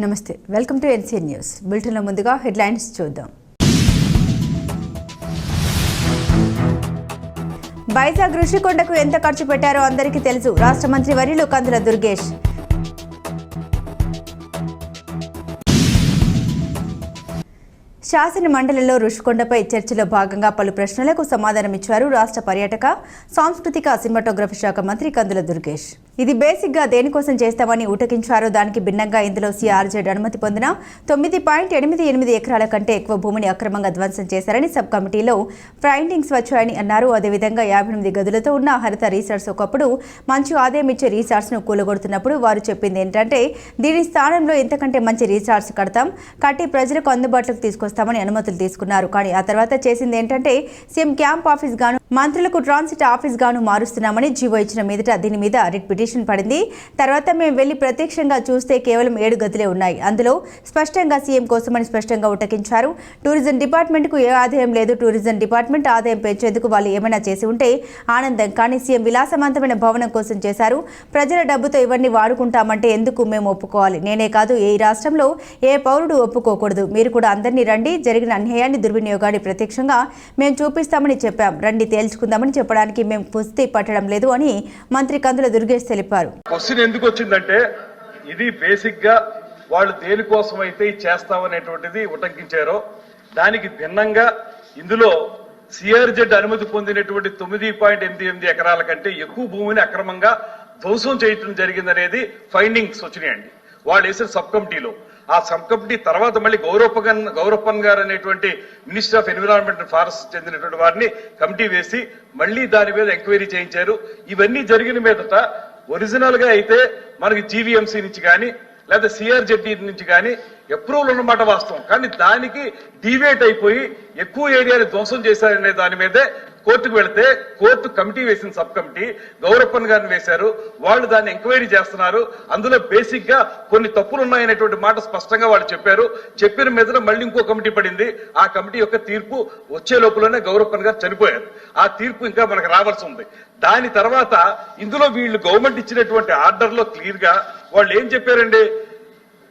నమస్తే welcome to NCN news. బులెటిన్లో ముందుగా హెడ్లైన్స్ చూద్దాం. వైజాగ్ ఋషికొండకు ఎంత ఖర్చు పెట్టారో అందరికీ తెలుసు. రాష్ట్ర మంత్రి వర్యులు కందుల దుర్గేష్. శాసన మండలిలో ఋషికొండపై చర్చలో భాగంగా పలు ప్రశ్నలకు సమాధానమిచ్చారు రాష్ట్ర పర్యాటక సాంస్కృతిక సినిమాటోగ్రఫీ శాఖ మంత్రి కందుల దుర్గేష్. ఇది బేసిక్గా దేనికోసం చేస్తామని ఉటకించారో దానికి భిన్నంగా ఇందులో సిఆర్జెడ్ అనుమతి పొందిన తొమ్మిది పాయింట్ ఎనిమిది ఎనిమిది ఎకరాల కంటే ఎక్కువ భూమిని అక్రమంగా ధ్వంసం చేశారని సబ్ కమిటీలో ఫైండింగ్స్ వచ్చాయని అన్నారు. అదేవిధంగా యాభై ఎనిమిది గదులతో ఉన్న హరిత రీసార్ట్స్ ఒకప్పుడు మంచి ఆదాయం ఇచ్చే రీసార్ట్స్ను కూలగొడుతున్నప్పుడు వారు చెప్పింది ఏంటంటే దీని స్థానంలో ఇంతకంటే మంచి రీసార్ట్స్ కడతాం. కట్టి ప్రజలకు అందుబాటులోకి తీసుకొస్తామని అనుమతులు తీసుకున్నారు. కానీ ఆ తర్వాత చేసింది ఏంటంటే సీఎం క్యాంప్ ఆఫీస్ గాను మంత్రులకు ట్రాన్సిట్ ఆఫీస్ గాను మారుస్తున్నామని జీవో ఇచ్చిన మీదట దీని మీద రిట్ పిటిషన్ పడింది. తర్వాత మేము వెళ్ళి ప్రత్యక్షంగా చూస్తే కేవలం ఏడు గదులే ఉన్నాయి. అందులో స్పష్టంగా సీఎం కోసమని స్పష్టంగా ఉటకించారు. టూరిజం డిపార్ట్మెంట్కు ఏ ఆదాయం లేదు. టూరిజం డిపార్ట్మెంట్ ఆదాయం పెంచేందుకు వాళ్ళు ఏమైనా చేసి ఉంటే ఆనందం. కానీ సీఎం విలాసవంతమైన భవనం కోసం చేశారు. ప్రజల డబ్బుతో ఇవన్నీ వాడుకుంటామంటే ఎందుకు మేము ఒప్పుకోవాలి? నేనే కాదు ఏ రాష్ట్రంలో ఏ పౌరుడు ఒప్పుకోకూడదు. మీరు కూడా అందరినీ రండి. జరిగిన అన్యాయాన్ని దుర్వినియోగాన్ని ప్రత్యక్షంగా మేము చూపిస్తామని చెప్పాం. రండి తేల్చుకుందామని చెప్పడానికి మేము పుస్తి పట్టడం లేదు అని మంత్రి కందుల దుర్గేష్ తెలిపారు. క్వశ్చన్ ఎందుకు వచ్చిందంటే ఇది బేసిక్గా వాళ్ళు దేనికోసం అయితే చేస్తామనేటువంటిది ఉటంకించారో దానికి భిన్నంగా ఇందులో సిఆర్జెడ్ అనుమతి పొందినటువంటి తొమ్మిది పాయింట్ ఎనిమిది ఎనిమిది ఎకరాల కంటే ఎక్కువ భూమిని అక్రమంగా ధ్వంసం చేయటం జరిగిందనేది ఫైండింగ్స్ వచ్చినాయండి. వాళ్ళు వేసిన సబ్ కమిటీలో ఆ సబ్ కమిటీ తర్వాత మళ్ళీ గౌరవపన్ గౌరవప్పన్ గారు అనేటువంటి minister of environment and forest చెందినటువంటి వారిని కమిటీ వేసి మళ్ళీ దాని మీద ఎంక్వైరీ చేయించారు. ఇవన్నీ జరిగిన మీదట ఒరిజినల్గా అయితే మనకి జీవీఎంసీ నుంచి కానీ లేదా సిఆర్జెడ్డి నుంచి కానీ అప్రూవల్ ఉన్నమాట వాస్తవం. కానీ దానికి డివేట్ అయిపోయి ఎక్కువ ఏరియాని ధ్వంసం చేశారనే దాని మీదే కోర్టుకు వెళితే కోర్టు కమిటీ వేసిన సబ్ కమిటీ గౌరప్పన్ గారిని వేశారు. వాళ్ళు దాన్ని ఎంక్వైరీ చేస్తున్నారు. అందులో బేసిక్గా కొన్ని తప్పులు ఉన్నాయనేటువంటి మాట స్పష్టంగా వాళ్ళు చెప్పారు. చెప్పిన మీద మళ్ళీ ఇంకో కమిటీ పడింది. ఆ కమిటీ యొక్క తీర్పు వచ్చే లోపలనే గౌరప్పన్ గారు చనిపోయారు. ఆ తీర్పు ఇంకా మనకు రావాల్సి ఉంది. దాని తర్వాత ఇందులో వీళ్ళు గవర్నమెంట్ ఇచ్చినటువంటి ఆర్డర్లో క్లియర్గా వాళ్ళు ఏం చెప్పారండి?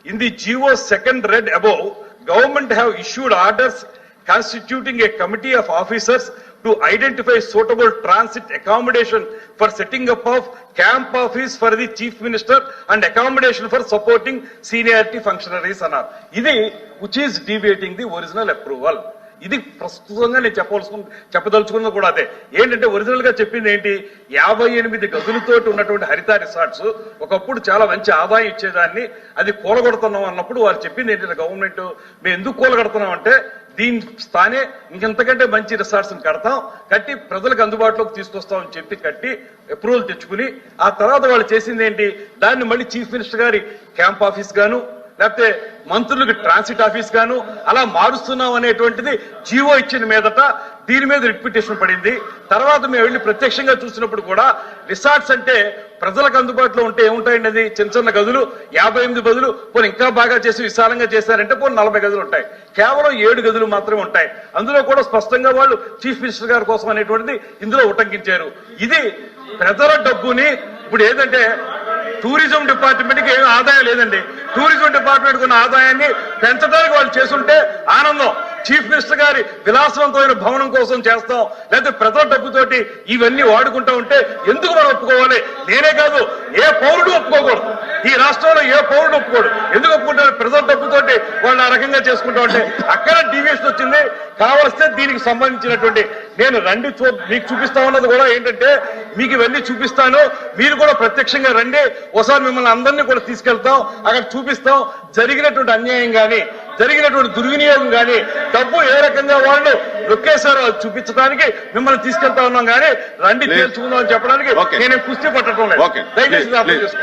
In the GO second read above government have issued orders constituting a committee of officers to identify suitable transit accommodation for setting up of camp office for the chief minister and accommodation for supporting seniority functionaries అన్నారు ఇది which is deviating the original approval ఇది ప్రస్తుతంగా నేను చెప్పవలసుకు చెప్పదలుచుకున్నది కూడా అదే ఏంటంటే ఒరిజినల్గా చెప్పింది ఏంటి యాభై ఎనిమిది గదులతోటి ఉన్నటువంటి హరిత రిసార్ట్స్ ఒకప్పుడు చాలా మంచి ఆదాయం ఇచ్చేదాన్ని అది కూలగొడుతున్నాం అన్నప్పుడు వారు చెప్పింది ఏంటంటే గవర్నమెంట్ మేము ఎందుకు కూలగొడుతున్నాం అంటే దీని స్థానే ఇంకెంతకంటే మంచి రిసార్ట్స్ కడతాం. కట్టి ప్రజలకు అందుబాటులోకి తీసుకొస్తామని చెప్పి కట్టి అప్రూవల్ తెచ్చుకుని ఆ తర్వాత వాళ్ళు చేసింది ఏంటి దాన్ని మళ్ళీ చీఫ్ మినిస్టర్ గారి క్యాంప్ ఆఫీస్ గాను లేకపోతే మంత్రులకు ట్రాన్సిట్ ఆఫీస్ గాను అలా మారుస్తున్నాం అనేటువంటిది జీవో ఇచ్చిన మీదట దీని మీద రిప్యుటేషన్ పడింది. తర్వాత మేము వెళ్ళి ప్రత్యక్షంగా చూసినప్పుడు కూడా రిసార్ట్స్ అంటే ప్రజలకు అందుబాటులో ఉంటే ఏముంటాయండి అది? చిన్న చిన్న గదులు యాభై ఎనిమిది గదులు పోనీ ఇంకా బాగా చేసి విశాలంగా చేశారంటే పోనీ నలభై గదులు ఉంటాయి. కేవలం ఏడు గదులు మాత్రమే ఉంటాయి. అందులో కూడా స్పష్టంగా వాళ్ళు చీఫ్ మినిస్టర్ గారి కోసం అనేటువంటిది ఇందులో ఉటంకించారు. ఇది ప్రజల డబ్బుని ఇప్పుడు ఏదంటే టూరిజం డిపార్ట్మెంట్కి ఏమీ ఆదాయం లేదండి. టూరిజం డిపార్ట్మెంట్ ఉన్న ఆదాయాన్ని పెంచడానికి వాళ్ళు చేస్తుంటే ఆనందం. చీఫ్ మినిస్టర్ గారి విలాసవంతమైన భవనం కోసం చేస్తాం. లేకపోతే ప్రజల డబ్బుతోటి ఇవన్నీ వాడుకుంటా ఉంటే ఎందుకు మనం ఒప్పుకోవాలి? నేనే కాదు ఏ పౌరుడు ఒప్పుకోకూడదు. ఈ రాష్ట్రంలో ఏ పౌరుడు ఒప్పుకోడు. ఎందుకు ఒప్పుకుంటారు? ప్రజల డబ్బుతోటి వాళ్ళు ఆ రకంగా చేసుకుంటా ఉంటే. అక్కడ డీవియేషన్ వచ్చింది. కావలిస్తే దీనికి సంబంధించినటువంటి నేను రండి చూ మీకు చూపిస్తా ఉన్నది కూడా ఏంటంటే మీకు ఇవన్నీ చూపిస్తాను. మీరు కూడా ప్రత్యక్షంగా రండి. ఒకసారి మిమ్మల్ని అందరినీ కూడా తీసుకెళ్తాం. అక్కడ చూపిస్తాం. జరిగినటువంటి అన్యాయం కానీ జరిగినటువంటి దుర్వినియోగం కానీ డబ్బు ఏ రకంగా వాళ్ళు నొక్కేశారో చూపించడానికి మిమ్మల్ని తీసుకెళ్తా ఉన్నాం కానీ రండి. తేల్చుకుందాం అని చెప్పడానికి. నేను కుస్తీ పట్టడం లేదు. దయచేసి